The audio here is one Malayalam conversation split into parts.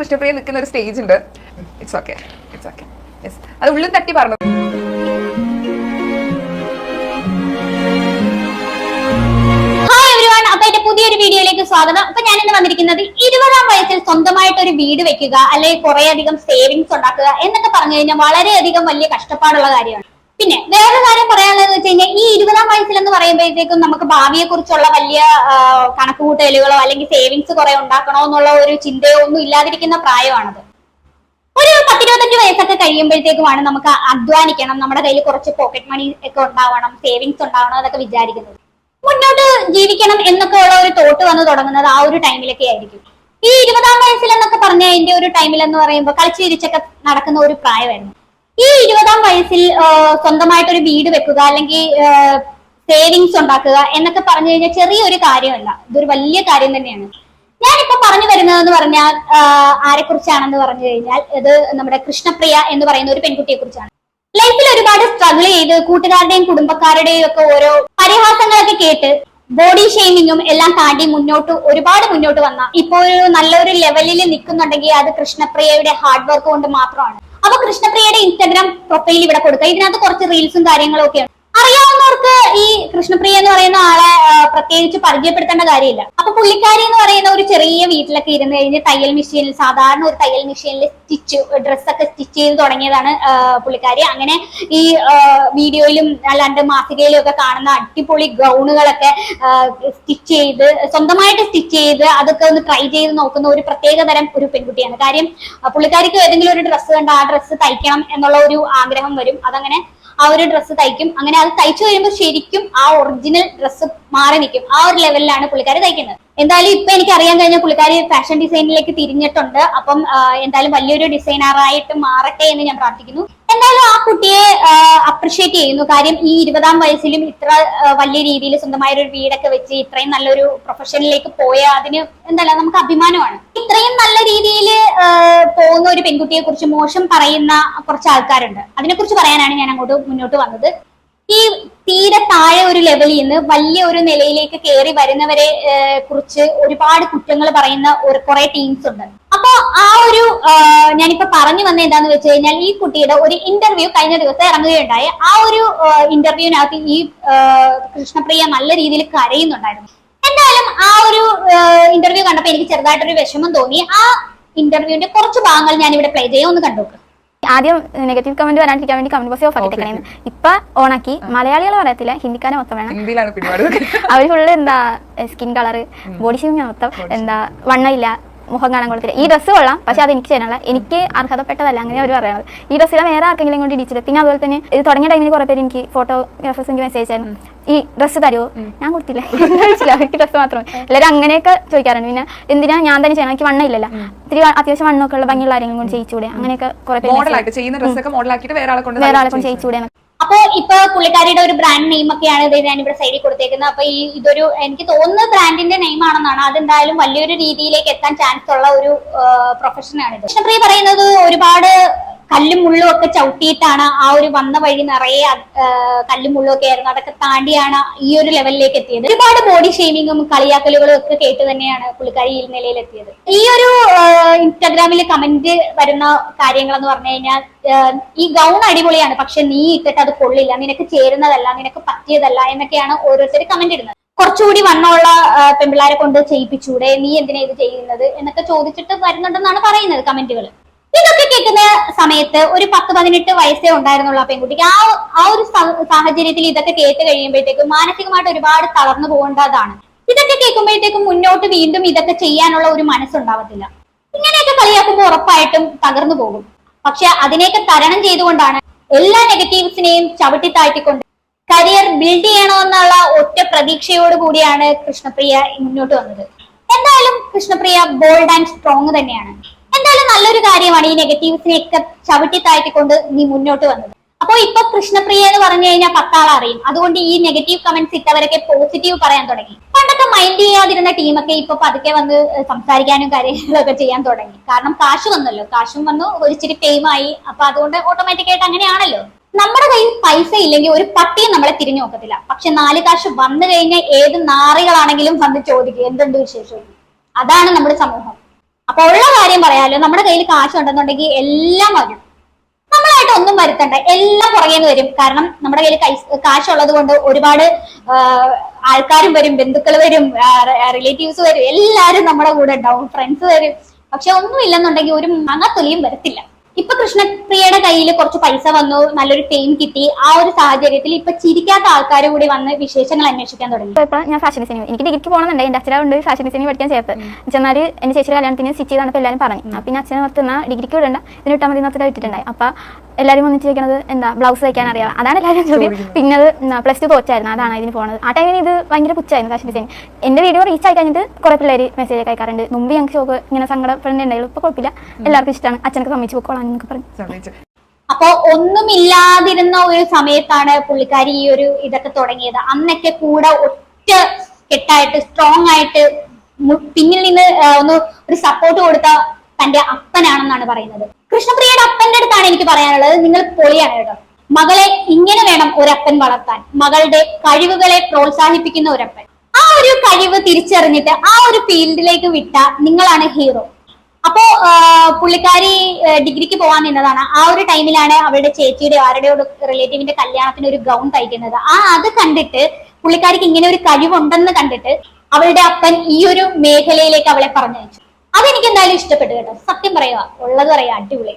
കൃഷ്ണപ്രിയ നിൽക്കുന്ന ഒരു സ്റ്റേജ് ഉണ്ട്. It's okay it's okay yes അത് ഉള്ളിൽ തട്ടി പറഞ്ഞു. പുതിയൊരു വീഡിയോയിലേക്ക് സ്വാഗതം. അപ്പൊ ഞാൻ ഇന്ന് വന്നിരിക്കുന്നത് ഇരുപതാം വയസ്സിൽ സ്വന്തമായിട്ട് ഒരു വീട് വെക്കുക അല്ലെങ്കിൽ കുറെ അധികം സേവിങ്സ് ഉണ്ടാക്കുക എന്നൊക്കെ പറഞ്ഞു കഴിഞ്ഞാൽ വളരെയധികം വലിയ കഷ്ടപ്പാടുള്ള കാര്യമാണ്. പിന്നെ വേറെ കാര്യം പറയാനുള്ളത് വെച്ച് കഴിഞ്ഞാൽ ഈ ഇരുപതാം വയസ്സിൽ എന്ന് പറയുമ്പോഴത്തേക്കും നമുക്ക് ഭാവിയെ കുറിച്ചുള്ള വലിയ കണക്കുകൂട്ടലുകളോ അല്ലെങ്കിൽ സേവിങ്സ് കുറെ ഉണ്ടാക്കണോ എന്നുള്ള ഒരു ചിന്തയോ ഒന്നും ഇല്ലാതിരിക്കുന്ന പ്രായമാണത്. ഒരു പത്തിരുപത്തഞ്ച് വയസ്സൊക്കെ കഴിയുമ്പോഴത്തേക്കുമാണ് നമുക്ക് അധ്വാനിക്കണം നമ്മുടെ കയ്യിൽ കുറച്ച് പോക്കറ്റ് മണി ഒക്കെ ഉണ്ടാവണം സേവിങ്സ് ഉണ്ടാവണം അതൊക്കെ വിചാരിക്കുന്നത്. മുന്നോട്ട് ജീവിക്കണം എന്നൊക്കെ ഉള്ള ഒരു തോട്ട് വന്ന് തുടങ്ങുന്നത് ആ ഒരു ടൈമിലൊക്കെ ആയിരിക്കും. ഈ ഇരുപതാം വയസ്സിൽ എന്നൊക്കെ പറഞ്ഞ അതിന്റെ ഒരു ടൈമിൽ എന്ന് പറയുമ്പോൾ കളിച്ചിരിച്ചൊക്കെ നടക്കുന്ന ഒരു പ്രായമായിരുന്നു. ഈ ഇരുപതാം വയസ്സിൽ സ്വന്തമായിട്ട് ഒരു വീട് വെക്കുക അല്ലെങ്കിൽ സേവിങ്സ് ഉണ്ടാക്കുക എന്നൊക്കെ പറഞ്ഞു കഴിഞ്ഞാൽ ചെറിയൊരു കാര്യമല്ല. ഇതൊരു വലിയ കാര്യം തന്നെയാണ്. ഞാനിപ്പോ പറഞ്ഞു വരുന്നതെന്ന് പറഞ്ഞാൽ ആരെ കുറിച്ചാണെന്ന് പറഞ്ഞു കഴിഞ്ഞാൽ ഇത് നമ്മുടെ കൃഷ്ണപ്രിയ എന്ന് പറയുന്ന ഒരു പെൺകുട്ടിയെ കുറിച്ചാണ് ലൈഫിൽ ഒരുപാട് സ്ട്രഗിൾ ചെയ്ത് കൂട്ടുകാരുടെയും കുടുംബക്കാരുടെയും ഒക്കെ ഓരോ പരിഹാസങ്ങളൊക്കെ കേട്ട് ബോഡി ഷെയ്മിങ്ങും എല്ലാം താണ്ടി മുന്നോട്ട് ഒരുപാട് മുന്നോട്ട് വന്ന ഇപ്പോ ഒരു നല്ലൊരു ലെവലിൽ നിൽക്കുന്നുണ്ടെങ്കിൽ അത് കൃഷ്ണപ്രിയയുടെ ഹാർഡ് വർക്ക് കൊണ്ട് മാത്രമാണ്. അപ്പൊ കൃഷ്ണപ്രിയയുടെ ഇൻസ്റ്റാഗ്രാം പ്രൊഫൈൽ ഇവിടെ കൊടുക്കുക ഇതിനകത്ത് കുറച്ച് റീൽസും കാര്യങ്ങളും ഒക്കെയാണ് അറിയാവുന്നവർക്ക് ഈ കൃഷ്ണപ്രിയ എന്ന് പറയുന്ന ആളെ പ്രത്യേകിച്ച് പരിചയപ്പെടുത്തേണ്ട കാര്യമില്ല. അപ്പൊ പുള്ളിക്കാരി എന്ന് പറയുന്ന ഒരു ചെറിയ വീട്ടിലൊക്കെ ഇരുന്ന് കഴിഞ്ഞ് തയ്യൽ മെഷീനിൽ സാധാരണ ഒരു തയ്യൽ മെഷീനിൽ സ്റ്റിച്ച് ഡ്രസ്സൊക്കെ സ്റ്റിച്ച് ചെയ്ത് തുടങ്ങിയതാണ് പുള്ളിക്കാരി. അങ്ങനെ ഈ വീഡിയോയിലും അല്ലാണ്ട് മാസികയിലും ഒക്കെ കാണുന്ന അടിപൊളി ഗൗണുകളൊക്കെ സ്റ്റിച്ച് ചെയ്ത് സ്വന്തമായിട്ട് സ്റ്റിച്ച് ചെയ്ത് അതൊക്കെ ഒന്ന് ട്രൈ ചെയ്ത് നോക്കുന്ന ഒരു പ്രത്യേക തരം ഒരു പെൺകുട്ടിയാണ്. കാര്യം പുള്ളിക്കാരിക്ക് ഏതെങ്കിലും ഒരു ഡ്രസ്സ് കണ്ട ആ ഡ്രസ്സ് തയ്ക്കണം എന്നുള്ള ഒരു ആഗ്രഹം വരും. അതങ്ങനെ ആ ഒരു ഡ്രസ്സ് തയ്ക്കും. അങ്ങനെ അത് തയ്ച്ചു കഴിയുമ്പോൾ ശരിക്കും ആ ഒറിജിനൽ ഡ്രസ്സ് മാറി നിൽക്കും. ആ ഒരു ലെവലിലാണ് പുള്ളിക്കാർ തയ്ക്കുന്നത്. എന്തായാലും ഇപ്പൊ എനിക്ക് അറിയാൻ കഴിഞ്ഞ പുള്ളിക്കാരി ഫാഷൻ ഡിസൈനിലേക്ക് തിരിഞ്ഞിട്ടുണ്ട്. അപ്പം എന്തായാലും വലിയൊരു ഡിസൈനറായിട്ട് മാറട്ടെ എന്ന് ഞാൻ പ്രാർത്ഥിക്കുന്നു. എന്തായാലും ആ കുട്ടിയെ അപ്രിഷിയേറ്റ് ചെയ്യുന്നു. കാര്യം ഈ ഇരുപതാം വയസ്സിലും ഇത്ര വലിയ രീതിയിൽ സ്വന്തമായ ഒരു വീടൊക്കെ വെച്ച് ഇത്രയും നല്ലൊരു പ്രൊഫഷനിലേക്ക് പോയ അതിന് എന്തായാലും നമുക്ക് അഭിമാനമാണ്. ഇത്രയും നല്ല രീതിയിൽ പോകുന്ന ഒരു പെൺകുട്ടിയെ കുറിച്ച് മോശം പറയുന്ന കുറച്ച് ആൾക്കാരുണ്ട്. അതിനെക്കുറിച്ച് പറയാനാണ് ഞാൻ അങ്ങോട്ട് മുന്നോട്ട് വന്നത്. ഈ തീരെ താഴെ ഒരു ലെവലിൽ നിന്ന് വലിയ ഒരു നിലയിലേക്ക് കയറി വരുന്നവരെ കുറിച്ച് ഒരുപാട് കുറ്റങ്ങൾ പറയുന്ന ഒരു കുറെ ടീംസ് ഉണ്ട്. അപ്പൊ ആ ഒരു ഞാനിപ്പോ പറഞ്ഞു വന്ന എന്താന്ന് വെച്ച് കഴിഞ്ഞാൽ ഈ കുട്ടിയുടെ ഒരു ഇന്റർവ്യൂ കഴിഞ്ഞ ദിവസം ഇറങ്ങുകയുണ്ടായി. ആ ഒരു ഇന്റർവ്യൂവിനകത്ത് ഈ കൃഷ്ണപ്രിയ നല്ല രീതിയിൽ കരയുന്നുണ്ടായിരുന്നു. എന്തായാലും ആ ഒരു ഇന്റർവ്യൂ കണ്ടപ്പോ എനിക്ക് ചെറുതായിട്ടൊരു വിഷമം തോന്നി. ആ ഇന്റർവ്യൂവിന്റെ കുറച്ച് ഭാഗങ്ങൾ ഞാൻ ഇവിടെ പ്ലേ ചെയ്യാം. ഒന്ന് കണ്ടോക്ക്. ആദ്യം നെഗറ്റീവ് കമന്റ് വരാണ്ടിരിക്കാൻ വേണ്ടി കമന്റ് ബോക്സ് ഓഫ് ആക്കിട്ടേക്കണേന്ന് ഇപ്പൊ ഓണാക്കി മലയാളികൾ പറയത്തില്ല ഹിന്ദിക്കാരെ മൊത്തം വേണം. അവർ അവർ ഫുള്ള് എന്താ സ്കിൻ കളർ ബോഡി ഷേമിങ് മൊത്തം എന്താ വണ്ണമില്ല. മുഖം കാണാൻ കൊടുത്തില്ല ഈ ഡ്രസ്സ് കൊള്ളാം. പക്ഷെ അത് എനിക്ക് ചെയ്യാനുള്ള എനിക്ക് അർഹതപ്പെട്ടതല്ല. അങ്ങനെ അവർ പറയുന്നത് ഈ ഡ്രസ്സിലെ വേറെ ആർക്കെങ്കിലും കൊണ്ട് ഇടിച്ചില്ല പിന്നെ അതുപോലെ തന്നെ ഇത് തുടങ്ങിയ ടൈമിൽ കുറെ പേര് എനിക്ക് ഫോട്ടോഗ്രാഫേഴ്സ് എനിക്ക് മെസ്സേജ് ആയിരുന്നു ഈ ഡ്രസ്സ് തരുമോ ഞാൻ കൊടുത്തില്ല. ചോദിച്ചില്ല അവർക്ക് ഡ്രസ്സ് മാത്രം എല്ലാവരും അങ്ങനെയൊക്കെ ചോദിക്കാറുണ്ട്. പിന്നെ എന്തിനാ ഞാൻ തന്നെ ചെയ്യണം? എനിക്ക് വണ്ണം ഇല്ലല്ലോ. ഇത്തിരി അത്യാവശ്യം വണ്ണമൊക്കെ ഉള്ള ഭംഗിയുള്ള ആരെങ്കിലും കൊണ്ട് ചെയ്യിച്ചുകൂടെ അങ്ങനെയൊക്കെ കുറെ പേര് മോഡലായിട്ട് ചെയ്യുന്ന ഡ്രസ്സൊക്കെ മോഡലാക്കിയിട്ട് വേറെ ആളെ കൊണ്ട് വേറെ ആളെ കൊണ്ട് ചെയ്യിച്ചുകൂടെ അപ്പൊ ഇപ്പൊ പുള്ളിക്കാരിയുടെ ഒരു ബ്രാൻഡ് നെയിം ഒക്കെയാണ് ഇത് ഞാൻ ഇവിടെ സൈഡിൽ കൊടുത്തേക്കുന്നത്. അപ്പൊ ഈ ഇതൊരു എനിക്ക് തോന്നുന്ന ബ്രാൻഡിന്റെ നെയിം ആണെന്നാണ്. അതെന്തായാലും വലിയൊരു രീതിയിലേക്ക് എത്താൻ ചാൻസ് ഉള്ള ഒരു പ്രൊഫഷനാണ് ഇത്. പറയുന്നത് ഒരുപാട് കല്ലും മുള്ളും ഒക്കെ ചവിട്ടിയിട്ടാണ് ആ ഒരു വന്ന വഴി നിറയെ കല്ലും മുള്ളും ഒക്കെ ആയിരുന്നു. അതൊക്കെ താണ്ടിയാണ് ഈ ഒരു ലെവലിലേക്ക് എത്തിയത്. ഒരുപാട് ബോഡി ഷെയ്മിങ്ങും കളിയാക്കലുകളും ഒക്കെ കേട്ട് തന്നെയാണ് പുള്ളിക്കാരി ഈ നിലയിലെത്തിയത് ഈ ഒരു ഇൻസ്റ്റാഗ്രാമിൽ കമന്റ് വരുന്ന കാര്യങ്ങൾ എന്ന് പറഞ്ഞു കഴിഞ്ഞാൽ ഈ ഗൗൺ അടിപൊളിയാണ്. പക്ഷെ നീ ഇട്ടിട്ട് അത് കൊള്ളില്ല. നിനക്ക് ചേരുന്നതല്ല നിനക്ക് പറ്റിയതല്ല എന്നൊക്കെയാണ് ഓരോരുത്തർ കമന്റ് ഇടുന്നത്. കുറച്ചുകൂടി വണ്ണമുള്ള പെമ്പിള്ളാരെ കൊണ്ട് ചെയ്യിപ്പിച്ചൂടെ? നീ എന്തിനാ ഇത് ചെയ്യുന്നത്? എന്നൊക്കെ ചോദിച്ചിട്ട് വരുന്നുണ്ടെന്നാണ് പറയുന്നത് കമന്റുകൾ ഇതൊക്കെ കേൾക്കുന്ന സമയത്ത് ഒരു പത്ത് പതിനെട്ട് വയസ്സേ ഉണ്ടായിരുന്നുള്ള പെൺകുട്ടിക്ക്. ആ ആ ഒരു സാഹചര്യത്തിൽ ഇതൊക്കെ കേട്ട് കഴിയുമ്പോഴത്തേക്കും മാനസികമായിട്ട് ഒരുപാട് തളർന്നു പോകേണ്ടതാണ്. ഇതൊക്കെ കേൾക്കുമ്പോഴത്തേക്കും മുന്നോട്ട് വീണ്ടും ഇതൊക്കെ ചെയ്യാനുള്ള ഒരു മനസ്സുണ്ടാവത്തില്ല. ഇങ്ങനെയൊക്കെ കളിയാക്കുമ്പോൾ ഉറപ്പായിട്ടും തകർന്നു പോകും. പക്ഷെ അതിനെയൊക്കെ തരണം ചെയ്തുകൊണ്ടാണ് എല്ലാ നെഗറ്റീവ്സിനെയും ചവിട്ടി താഴ്ത്തിക്കൊണ്ട് കരിയർ ബിൽഡ് ചെയ്യണമെന്നുള്ള ഒറ്റ പ്രതീക്ഷയോട് കൂടിയാണ് കൃഷ്ണപ്രിയ മുന്നോട്ട് വന്നത്. എന്തായാലും കൃഷ്ണപ്രിയ ബോൾഡ് ആൻഡ് സ്ട്രോങ് തന്നെയാണ്. എന്തായാലും നല്ലൊരു കാര്യമാണ് ഈ നെഗറ്റീവ്സിനെയൊക്കെ ചവിട്ടി താഴ്ത്തിക്കൊണ്ട് നീ മുന്നോട്ട് വന്നത്. അപ്പോൾ ഇപ്പൊ കൃഷ്ണപ്രിയ എന്ന് പറഞ്ഞു കഴിഞ്ഞാൽ പത്താൾ അറിയും. അതുകൊണ്ട് ഈ നെഗറ്റീവ് കമന്റ്സ് ഇട്ടവരൊക്കെ പോസിറ്റീവ് പറയാൻ തുടങ്ങി. പണ്ടൊക്കെ മൈൻഡ് ചെയ്യാതിരുന്ന ടീമൊക്കെ ഇപ്പൊ പതുക്കെ വന്ന് സംസാരിക്കാനും കാര്യങ്ങളൊക്കെ ചെയ്യാൻ തുടങ്ങി. കാരണം കാശ് വന്നല്ലോ. കാശും വന്നു ഒരിച്ചിരി ഫെയിമായി അപ്പൊ അതുകൊണ്ട് ഓട്ടോമാറ്റിക് ആയിട്ട് അങ്ങനെയാണല്ലോ. നമ്മുടെ കയ്യിൽ പൈസ ഇല്ലെങ്കിൽ ഒരു പട്ടിയും നമ്മളെ തിരിഞ്ഞു നോക്കത്തില്ല. പക്ഷെ നാല് കാശ് വന്നു കഴിഞ്ഞാൽ ഏത് നാറികളാണെങ്കിലും വന്ന് ചോദിക്കുക എന്തുണ്ട് വിശേഷം? അതാണ് നമ്മുടെ സമൂഹം. അപ്പൊ ഉള്ള കാര്യം പറയാലോ. നമ്മുടെ കയ്യിൽ കാശ് ഉണ്ടെന്നുണ്ടെങ്കിൽ എല്ലാം വരും നമ്മളായിട്ട് ഒന്നും വരുത്തണ്ട. എല്ലാം പുറകേന്ന് വരും. കാരണം നമ്മുടെ കയ്യിൽ കാശ് ഉള്ളത് കൊണ്ട് ഒരുപാട് ആൾക്കാരും വരും ബന്ധുക്കൾ വരും റിലേറ്റീവ്സ് വരും. എല്ലാരും നമ്മുടെ കൂടെ ഉണ്ടാവും ഫ്രണ്ട്സ് വരും. പക്ഷെ ഒന്നും ഇല്ലെന്നുണ്ടെങ്കിൽ ഒരു മങ്ങത്തൊലിയും വരത്തില്ല. ഇപ്പൊ കൃഷ്ണപ്രിയയുടെ കയ്യിൽ കുറച്ച് പൈസ വന്നു നല്ലൊരു ഫെയിം കിട്ടി. ആ ഒരു സാഹചര്യത്തിൽ ഇപ്പൊ ചിരിക്കാത്ത ആൾക്കാർ കൂടി വന്ന് വിശേഷങ്ങൾ അന്വേഷിക്കാൻ തുടങ്ങി. ഇപ്പൊ ഞാൻ ഫാഷൻ ഡിസൈനിങ് എനിക്ക് ഡിഗ്രിക്ക് പോകണമെന്നുണ്ട് എന്റെ അച്ഛനുണ്ട് ഫാഷൻ ഡിസൈനിങ് പഠിക്കാൻ ചേർത്ത്. ചെന്നാൽ എന്റെ ചേച്ചി കല്യാണത്തിന് സിറ്റി ചെയ്താണ് എല്ലാവരും പറഞ്ഞു. അപ്പൊ പിന്നെ അച്ഛനെ നിർത്തുന്ന ഡിഗ്രിക്ക് വിടണ്ട ഇതിന് വിട്ടാൽ മതി നിർത്തിട്ട് വിട്ടിട്ടുണ്ടായി. അപ്പൊ എല്ലാവരും ഒന്നിച്ച് ചോദിക്കണത് എന്താ ബ്ലൗസ് തയ്ക്കാൻ അറിയാം. അതാണ് എല്ലാവരും ചോദ്യം. പിന്നെ അത് പ്ലസ് ടു തോച്ചായിരുന്നു അതാണ് ഇതിന് പോണത്. ആ ടൈമിൽ ഇത് ഭയങ്കര പുച്ചായിരുന്നു ഫാഷൻ ഡിസൈൻ എന്റെ വീഡിയോ റീച്ച് ആയി കഴിഞ്ഞിട്ട് കുറെ പിള്ളേർ മെസ്സേജ് ഒക്കെ അയക്കാറുണ്ട്. മുമ്പ് ഞങ്ങൾക്ക് ഷോക്ക് ഇങ്ങനെ സങ്കടപ്പെടേണ്ടായിരുന്നു ഇപ്പൊ കുഴപ്പമില്ല. എല്ലാവർക്കും ഇഷ്ടമാണ്. അച്ഛനൊക്കെ സമ്മതിച്ച് പൊക്കോളാം. എന്നൊക്കെ പറഞ്ഞു. അപ്പൊ ഒന്നുമില്ലാതിരുന്ന ഒരു സമയത്താണ് പുള്ളിക്കാരി ഈ ഒരു ഇതൊക്കെ തുടങ്ങിയത്. അന്നൊക്കെ കൂടെ ഒറ്റ കെട്ടായിട്ട് സ്ട്രോങ് ആയിട്ട് പിന്നിൽ നിന്ന് ഒന്ന് ഒരു സപ്പോർട്ട് കൊടുത്ത തന്റെ അപ്പനാണെന്നാണ് പറയുന്നത്. കൃഷ്ണപ്രിയയുടെ അപ്പന്റെ അടുത്താണ് എനിക്ക് പറയാനുള്ളത്. നിങ്ങൾ പൊളിയാണ് കേട്ടോ. മകളെ ഇങ്ങനെ വേണം ഒരപ്പൻ വളർത്താൻ. മകളുടെ കഴിവുകളെ പ്രോത്സാഹിപ്പിക്കുന്ന ഒരപ്പൻ. ആ ഒരു കഴിവ് തിരിച്ചറിഞ്ഞിട്ട് ആ ഒരു ഫീൽഡിലേക്ക് വിട്ട നിങ്ങളാണ് ഹീറോ അപ്പോ പുള്ളിക്കാരി ഡിഗ്രിക്ക് പോകാൻ നിന്നതാണ്. ആ ഒരു ടൈമിലാണ് അവരുടെ ചേച്ചിയുടെ ആരുടെയോ റിലേറ്റീവിന്റെ കല്യാണത്തിന് ഒരു ഗൗൺ തയ്ക്കുന്നത്. ആ അത് കണ്ടിട്ട് പുള്ളിക്കാരിക്ക് ഇങ്ങനെ ഒരു കഴിവുണ്ടെന്ന് കണ്ടിട്ട് അവളുടെ അപ്പൻ ഈ ഒരു മേഖലയിലേക്ക് അവളെ പറഞ്ഞയച്ചു അതെനിക്ക് എന്തായാലും ഇഷ്ടപ്പെട്ടു കേട്ടോ. സത്യം പറയുക ഉള്ളത് പറയാ അടിപൊളി.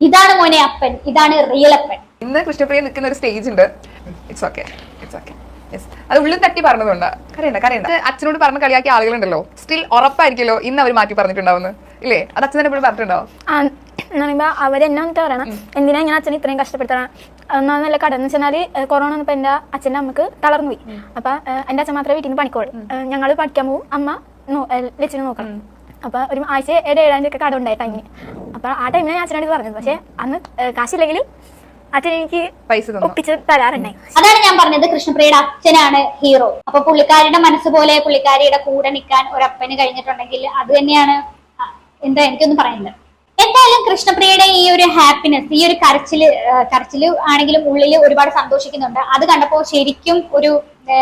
ഇതാണ് മോനെ അപ്പൻ ഇതാണ് റിയൽ അപ്പൻ. ഇന്ന് കൃഷ്ണപ്രിയ നിൽക്കുന്ന ഒരു സ്റ്റേജ് ഉണ്ട്. അത് ഉള്ളിൽ തട്ടി പറഞ്ഞതുകൊണ്ട്. കരയണ്ട കരയണ്ട. അച്ഛനോട് പറഞ്ഞ കളിയാക്കിയ ആളുകളുണ്ടല്ലോ. സ്റ്റിൽ ഉറപ്പായിരിക്കല്ലോ ഇന്ന് അവർ മാറ്റി പറഞ്ഞിട്ടുണ്ടാവുന്നു ഇല്ലേ? അത് അച്ഛൻ എപ്പോഴും പറഞ്ഞിട്ടുണ്ടോ? ആ, എന്ന് പറയുമ്പോ അവരെന്നെ വന്നിട്ട് പറയണം. എന്തിനാ ഞാൻ അച്ഛനെ ഇത്രയും കഷ്ടപ്പെടുത്തണം? ഒന്നാമല്ല കട എന്ന് വെച്ചാൽ കൊറോണ വന്നപ്പോൾ എന്റെ അച്ഛന്റെ അമ്മയ്ക്ക് തളർന്നു പോയി. അപ്പൊ എന്റെ എന്റെ അച്ഛൻ മാത്രമേ വീട്ടിൽ നിന്ന് പണിക്കോളൂ ഞങ്ങൾ പഠിക്കാൻ പോകും അമ്മ ലച്ചിനെ നോക്കണം. അപ്പൊ ഒരു ആഴ്ച ഏഴ് ഏഴായിരം ഒക്കെ കട ഉണ്ടായി ടൈമിന് അപ്പൊ ആ ടൈമിലാണ് ഞാൻ അച്ഛനോട് പറഞ്ഞത്. പക്ഷെ അന്ന് കാശില്ലെങ്കിലും അച്ഛൻ എനിക്ക് പൈസ തന്നു. ഒപ്പിച്ച് തരാറുണ്ടായി. അതാണ് ഞാൻ പറഞ്ഞത്. കൃഷ്ണപ്രിയയുടെ അച്ഛനാണ് ഹീറോ. അപ്പൊ പുള്ളിക്കാരിയുടെ മനസ്സ് പോലെ പുള്ളിക്കാരിയുടെ കൂടെ നിൽക്കാൻ ഒരപ്പന് കഴിഞ്ഞിട്ടുണ്ടെങ്കിൽ അത് തന്നെയാണ് എന്താ എനിക്കൊന്നും പറയാനില്ല എന്തായാലും കൃഷ്ണപ്രിയയുടെ ഈ ഒരു ഹാപ്പിനെസ് ഈ ഒരു കരച്ചിൽ കരച്ചിൽ ആണെങ്കിലും ഉള്ളിൽ ഒരുപാട് സന്തോഷിക്കുന്നുണ്ട്. അത് കണ്ടപ്പോ ശരിക്കും ഒരു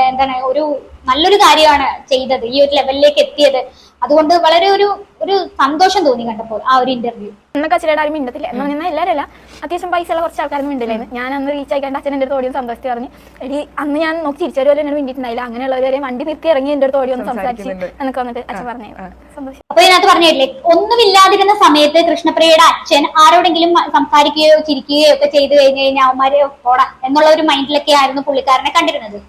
എന്താണ് ഒരു നല്ലൊരു കാര്യമാണ് ചെയ്തത് ഈ ഒരു ലെവലിലേക്ക് എത്തിയത്. അതുകൊണ്ട് വളരെ ഒരു ഒരു സന്തോഷം തോന്നി കണ്ടപ്പോൾ ആ ഒരു ഇന്റർവ്യൂ എന്നൊക്കെ അച്ഛനോട് ആരും മിണ്ടത്തില്ല. എന്ന് പറഞ്ഞാൽ എല്ലാവരും അല്ല അത്യാവശ്യം പൈസ ഉള്ള കുറച്ച് ആൾക്കാരും മിണ്ടില്ലായിരുന്നു ഞാൻ അന്ന് റീച്ച് ആയിക്കാണ്ട് അച്ഛൻ എന്റെ അടുത്ത് ഓടിയും സന്തോഷിച്ച് പറഞ്ഞു എടി അന്ന് ഞാൻ നോക്കി തിരിച്ചവരെ എന്നോട് മിണ്ടിയിട്ടുണ്ടായില്ല. അങ്ങനെയുള്ളവരെ വണ്ടി നിർത്തി ഇറങ്ങി എന്റെ അടുത്ത് ഓടി ഒന്ന് സംസാരിച്ച്. എന്നൊക്കെ വന്നിട്ട് അച്ഛൻ പറഞ്ഞു. സന്തോഷം. അപ്പൊ ഇതിനകത്ത് പറഞ്ഞില്ലേ ഒന്നുമില്ലാതിരുന്ന സമയത്ത് കൃഷ്ണപ്രിയയുടെ അച്ഛൻ ആരോടെങ്കിലും സംസാരിക്കുകയോ ചിരിക്കുകയോ ഒക്കെ ചെയ്തു കഴിഞ്ഞു കഴിഞ്ഞാൽ അവന്മാര് പോടാ എന്നുള്ള ഒരു മൈൻഡിലൊക്കെ ആയിരുന്നു പുള്ളിക്കാരനെ കണ്ടിരുന്നത്.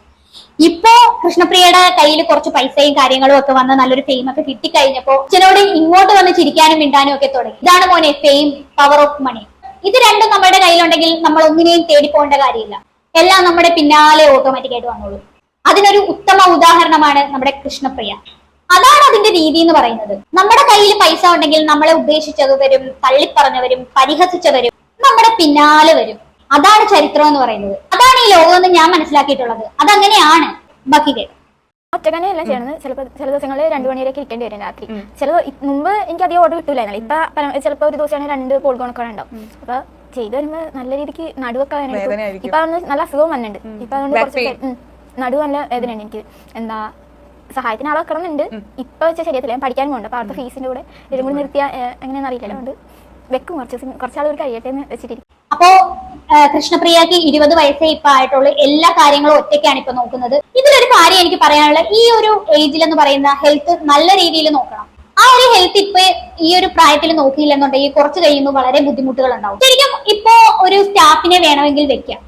ഇപ്പോ കൃഷ്ണപ്രിയയുടെ കയ്യിൽ കുറച്ച് പൈസയും കാര്യങ്ങളും ഒക്കെ വന്ന് നല്ലൊരു ഫെയിം ഒക്കെ കിട്ടിക്കഴിഞ്ഞപ്പോ അച്ഛനോട് ഇങ്ങോട്ട് വന്ന് ചിരിക്കാനും മിണ്ടാനും ഒക്കെ തുടങ്ങി. ഇതാണ് മോനെ ഫെയിം പവർ ഓഫ് മണി ഇത് രണ്ടും നമ്മുടെ കയ്യിലുണ്ടെങ്കിൽ നമ്മൾ ഒന്നിനെയും തേടി പോകേണ്ട കാര്യമില്ല. എല്ലാം നമ്മുടെ പിന്നാലെ ഓട്ടോമാറ്റിക് ആയിട്ട് വന്നോളൂ. അതിനൊരു ഉത്തമ ഉദാഹരണമാണ് നമ്മുടെ കൃഷ്ണപ്രിയ. അതാണ് അതിന്റെ രീതി എന്ന് പറയുന്നത്. നമ്മുടെ കയ്യിൽ പൈസ ഉണ്ടെങ്കിൽ നമ്മളെ ഉപേക്ഷിച്ചത് വരും തള്ളിപ്പറഞ്ഞവരും പരിഹസിച്ചവരും നമ്മുടെ പിന്നാലെ വരും. അതാണ് ചരിത്രം എന്ന് പറയുന്നത്. ഈ ലോകം എന്ന് ഞാൻ മനസ്സിലാക്കിയിട്ടുള്ളത്. അതങ്ങനെയാണ്. ബാക്കി കേട്ടു. കേട്ടോ ഒറ്റക്കനെയല്ല ചെയ്യണത് ചിലപ്പോൾ ചില ദിവസങ്ങളിൽ രണ്ടു മണിവരെയൊക്കെ ഇരിക്കേണ്ടി വരും രാത്രി. ചില മുമ്പ് എനിക്ക് അധികം ഓർഡർ കിട്ടൂലായിരുന്നു ഇപ്പൊ ചിലപ്പോൾ ഒരു ദിവസമാണ് രണ്ട് പോൾഗോണൊക്കെ ഉണ്ടാവും അപ്പൊ ചെയ്തു വരുമ്പോൾ നല്ല രീതിക്ക് നടുവൊക്കെ. ഇപ്പൊ അതൊന്ന് നല്ല അസുഖവും വന്നിട്ടുണ്ട്. ഇപ്പൊ അതുകൊണ്ട് കുറച്ച് നല്ല വേദനയുണ്ട് എനിക്ക്. എന്താ സഹായത്തിന് ആളെ വെക്കണമെന്നുണ്ട്. ഇപ്പൊ വെച്ചാൽ ശരിയത്തില്ല ഞാൻ പഠിക്കാൻ പോകണ്ട അപ്പൊ അവിടുത്തെ ഫീസിന്റെ കൂടെ ഇതും കൂടി നിർത്തിയാൽ എങ്ങനെയാണെന്ന് അറിയില്ല അതുകൊണ്ട് വെക്കും കുറച്ച് ദിവസം കുറച്ചാൾ ഒരു കഴിയട്ടെ എന്ന് വെച്ചിട്ടിരിക്കും. അപ്പോ കൃഷ്ണപ്രിയക്ക് ഇരുപത് വയസ്സേ ഇപ്പൊ ആയിട്ടുള്ളൂ. എല്ലാ കാര്യങ്ങളും ഒറ്റയ്ക്കാണ് ഇപ്പൊ നോക്കുന്നത്. ഇതിലൊരു കാര്യം എനിക്ക് പറയാനുള്ളത്. ഈ ഒരു ഏജിൽ എന്ന് പറയുന്ന ഹെൽത്ത് നല്ല രീതിയിൽ നോക്കണം. ആ ഒരു ഹെൽത്ത് ഇപ്പൊ ഈ ഒരു പ്രായത്തിൽ നോക്കിയില്ലെന്നുണ്ടെങ്കിൽ കുറച്ച് കഴിയുമ്പോൾ വളരെ ബുദ്ധിമുട്ടുകൾ ഉണ്ടാവും. ശരിക്കും ഇപ്പോ ഒരു സ്റ്റാഫിനെ വേണമെങ്കിൽ വെക്കാം.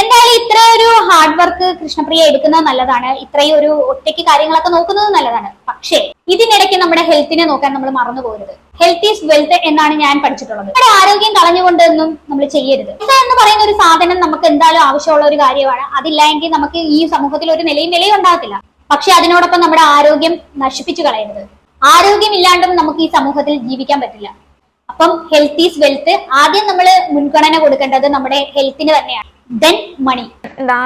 എന്തായാലും ഇത്ര ഒരു ഹാർഡ് വർക്ക് കൃഷ്ണപ്രിയ എടുക്കുന്നത് നല്ലതാണ്. ഇത്രയും ഒരു ഒറ്റയ്ക്ക് കാര്യങ്ങളൊക്കെ നോക്കുന്നത് നല്ലതാണ്. പക്ഷേ ഇതിനിടയ്ക്ക് നമ്മുടെ ഹെൽത്തിനെ നോക്കാൻ നമ്മൾ മറന്നു പോകരുത്. ഹെൽത്ത് ഈസ് വെൽത്ത് എന്നാണ് ഞാൻ പഠിച്ചിട്ടുള്ളത്. നമ്മുടെ ആരോഗ്യം കളഞ്ഞുകൊണ്ടൊന്നും നമ്മൾ ചെയ്യരുത്. എന്ന് പറയുന്ന ഒരു സാധനം നമുക്ക് എന്തായാലും ആവശ്യമുള്ള ഒരു കാര്യമാണ്. അതില്ലെങ്കിൽ നമുക്ക് ഈ സമൂഹത്തിൽ ഒരു നിലയും നിലയും ഉണ്ടാകത്തില്ല. പക്ഷെ അതിനോടൊപ്പം നമ്മുടെ ആരോഗ്യം നശിപ്പിച്ചു കളയരുത്. ആരോഗ്യമില്ലാണ്ടും നമുക്ക് ഈ സമൂഹത്തിൽ ജീവിക്കാൻ പറ്റില്ല. അപ്പം ഹെൽത്ത് ഈസ് വെൽത്ത് ആദ്യം നമ്മൾ മുൻഗണന കൊടുക്കേണ്ടത് നമ്മുടെ ഹെൽത്തിന് തന്നെയാണ്. ദെൻ മണി എന്താ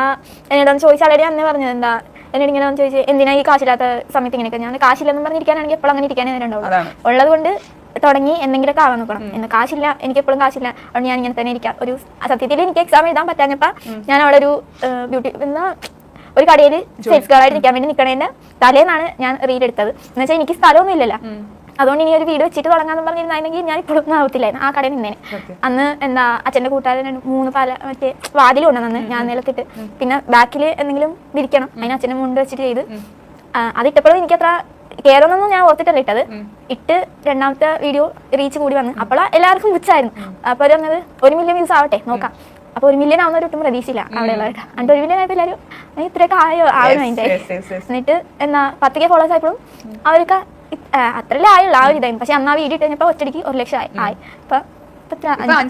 എന്നോടൊന്ന് അന്നേ പറഞ്ഞത്. എന്താ എന്നോട് ഇങ്ങനെ ഒന്ന് ചോദിച്ചു എന്തിനാ ഈ കാശില്ലാത്ത സമയത്ത് ഇങ്ങനെയൊക്കെ? ഞാൻ കാശില്ലെന്ന് പറഞ്ഞിരിക്കാനാണെങ്കിൽ എപ്പോഴും അങ്ങനെ ഇരിക്കാനേ. ഉള്ളത് കൊണ്ട് തുടങ്ങി എന്തെങ്കിലും ആവാൻ നോക്കണം. എന്ന് കാശില്ല എനിക്ക് എപ്പോഴും കാശില്ല. അതുകൊണ്ട് ഞാൻ ഇങ്ങനെ തന്നെ ഇരിക്കാം. ഒരു സത്യത്തിൽ എനിക്ക് എക്സാം എഴുതാൻ പറ്റാഞ്ഞപ്പോ ഞാൻ അവിടെ ഒരു ബ്യൂട്ടി എന്താ ഒരു കടയിൽ സെയിൽസ് ഗേളായിട്ട് നിൽക്കാൻ വേണ്ടി നിൽക്കണേന്റെ തലേന്നാണ് ഞാൻ റീൽ എടുത്തത്. എന്ന് വെച്ചാൽ എനിക്ക് സ്ഥലമൊന്നും ഇല്ലല്ലോ. അതുകൊണ്ട് ഇനി ഒരു വീട് വെച്ചിട്ട് തുടങ്ങാന്ന് പറഞ്ഞിരുന്നെങ്കിൽ ഞാൻ ഇപ്പോഴും ഒന്നും ആവത്തില്ലായിരുന്നു. ആ കടയിൽ നിന്നേനെ. അന്ന് എന്താ അച്ഛന്റെ കൂട്ടുകാരൻ മൂന്ന് പാല മറ്റേ വാതിൽ കൊണ്ടുവന്നു ഞാൻ നിലത്തിട്ട്. പിന്നെ ബാക്കിൽ എന്തെങ്കിലും വിരിക്കണം അതിന് അച്ഛനെ മുണ്ട് വെച്ചിട്ട് ചെയ്ത്. അതിട്ടപ്പോഴും എനിക്കത്ര കയറുന്നൊന്നും ഞാൻ ഓർത്തിട്ടല്ല ഇട്ടത്. ഇട്ട് രണ്ടാമത്തെ വീഡിയോ റീച്ച് കൂടി വന്ന്. അപ്പോഴാ എല്ലാവർക്കും പുച്ഛായിരുന്നു. അപ്പൊ അവർ പറഞ്ഞത് ഒരു മില്യൺ വ്യൂസ് ആവട്ടെ നോക്കാം. അപ്പൊ ഒരു മില്യൺ ആവുന്ന ഒട്ടും പ്രതീക്ഷയില്ല അവിടെ ഉള്ളവർക്ക് എന്നിട്ട് ഒരു മില്യൺ ആയപ്പോൾ എല്ലാവരും "നീ ഇത്രയൊക്കെ ആയോ? ആവണം. എന്നിട്ട് എന്നാ പത്ത് കെ ഫോളോവേഴ്സ് ആയപ്പോഴും അവർക്ക് അത്രല്ലേ ആയുള്ളൂ ആ ഒരു ഇതായിരുന്നു. പക്ഷെ അന്ന് ആ വീഡിയോ ഇട്ട് കഴിഞ്ഞപ്പോൾ ഒറ്റടിക്ക് ഒരു ലക്ഷം ആയി ആയി.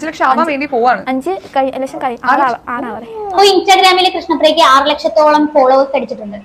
ലക്ഷം ആവാൻ വേണ്ടി പോവാണ്. അഞ്ച് ലക്ഷം കൃഷ്ണപ്രിയക്ക് ആറ് ലക്ഷത്തോളം ഫോളോവേഴ്സ് അടിച്ചിട്ടുണ്ട്.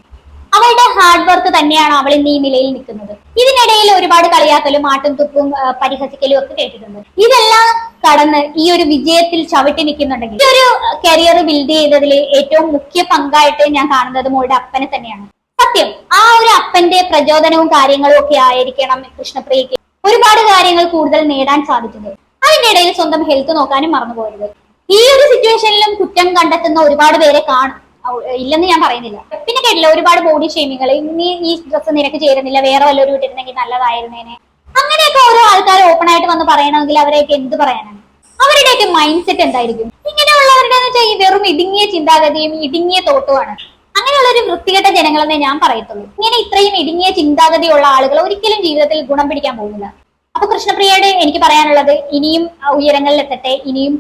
അവളുടെ ഹാർഡ് വർക്ക് തന്നെയാണ് അവൾ ഇന്ന് ഈ നിലയിൽ നിൽക്കുന്നത്. ഇതിനിടയിൽ ഒരുപാട് കളിയാക്കലും ആട്ടും തുപ്പും പരിഹസിക്കലും ഒക്കെ കേട്ടിട്ടുണ്ട്. ഇതെല്ലാം കടന്ന് ഈ ഒരു വിജയത്തിൽ ചവിട്ടി നിൽക്കുന്നുണ്ടെങ്കിൽ ഈ ഒരു കരിയർ ബിൽഡ് ചെയ്തതിൽ ഏറ്റവും മുഖ്യ പങ്കായിട്ട് ഞാൻ കാണുന്നത് മോളുടെ അപ്പനെ തന്നെയാണ്. സത്യം ആ ഒരു അപ്പന്റെ പ്രചോദനവും കാര്യങ്ങളും ഒക്കെ ആയിരിക്കണം കൃഷ്ണപ്രിയക്ക് ഒരുപാട് കാര്യങ്ങൾ കൂടുതൽ നേടാൻ സാധിച്ചത്. അതിന്റെ ഇടയിൽ സ്വന്തം ഹെൽത്ത് നോക്കാനും മറന്നു പോകരുത് ഈ ഒരു സിറ്റുവേഷനിലും കുറ്റം കണ്ടെത്തുന്ന ഒരുപാട് പേരെ കാണും. ഇല്ലെന്ന് ഞാൻ പറയുന്നില്ല. പിന്നെ കേട്ടില്ല ഒരുപാട് ബോഡി ഷെയ്മിങ്ങൾ ഇനി ഈ ഡ്രസ്സ് നിനക്ക് ചേരുന്നില്ല വേറെ വല്ലവരും ഇട്ടിരുന്നെങ്കിൽ നല്ലതായിരുന്നേനെ. അങ്ങനെയൊക്കെ ഓരോ ആൾക്കാർ ഓപ്പൺ ആയിട്ട് വന്ന് പറയണമെങ്കിൽ അവരെയൊക്കെ എന്ത് പറയാനാണ്? അവരുടെയൊക്കെ മൈൻഡ് സെറ്റ് എന്തായിരിക്കും ഇങ്ങനെയുള്ളവരുടെ വെറും ഇടുങ്ങിയ ചിന്താഗതിയും ഇടുങ്ങിയ തോട്ടുമാണ്. ഒരു വൃത്തികെട്ട ജനങ്ങളെന്നേ ഞാൻ പറയത്തുള്ളൂ. ഇങ്ങനെ ഇത്രയും ഇടുങ്ങിയ ചിന്താഗതിയുള്ള ആളുകൾ ഒരിക്കലും ജീവിതത്തിൽ ഗുണം പിടിക്കാൻ പോകുന്നില്ല. അപ്പൊ കൃഷ്ണപ്രിയയുടെ എനിക്ക് പറയാനുള്ളത് ഇനിയും ഉയരങ്ങളിൽ എത്തട്ടെ ഇനിയും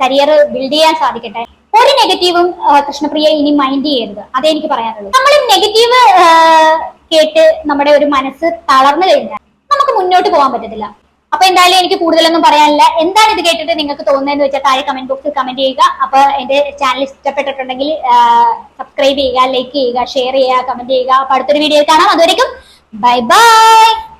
കരിയർ ബിൽഡ് ചെയ്യാൻ സാധിക്കട്ടെ. ഒരു നെഗറ്റീവും കൃഷ്ണപ്രിയ ഇനി മൈൻഡ് ചെയ്യരുത്. അതേ എനിക്ക് പറയാനുള്ളൂ. നമ്മൾ നെഗറ്റീവ് കേട്ട് നമ്മുടെ ഒരു മനസ്സ് തളർന്നു കഴിഞ്ഞാൽ നമുക്ക് മുന്നോട്ട് പോകാൻ പറ്റത്തില്ല. അപ്പൊ എന്തായാലും എനിക്ക് കൂടുതലൊന്നും പറയാനില്ല. എന്താണ് ഇത് കേട്ടിട്ട് നിങ്ങൾക്ക് തോന്നുന്നതെന്ന് വെച്ചാൽ താഴെ കമന്റ് ബോക്സിൽ കമന്റ് ചെയ്യുക. അപ്പൊ എന്റെ ചാനൽ ഇഷ്ടപ്പെട്ടിട്ടുണ്ടെങ്കിൽ സബ്സ്ക്രൈബ് ചെയ്യുക ലൈക്ക് ചെയ്യുക ഷെയർ ചെയ്യുക കമന്റ് ചെയ്യുക. അപ്പൊ അടുത്തൊരു വീഡിയോയിൽ കാണാം. അതുവരെയും ബൈ ബൈ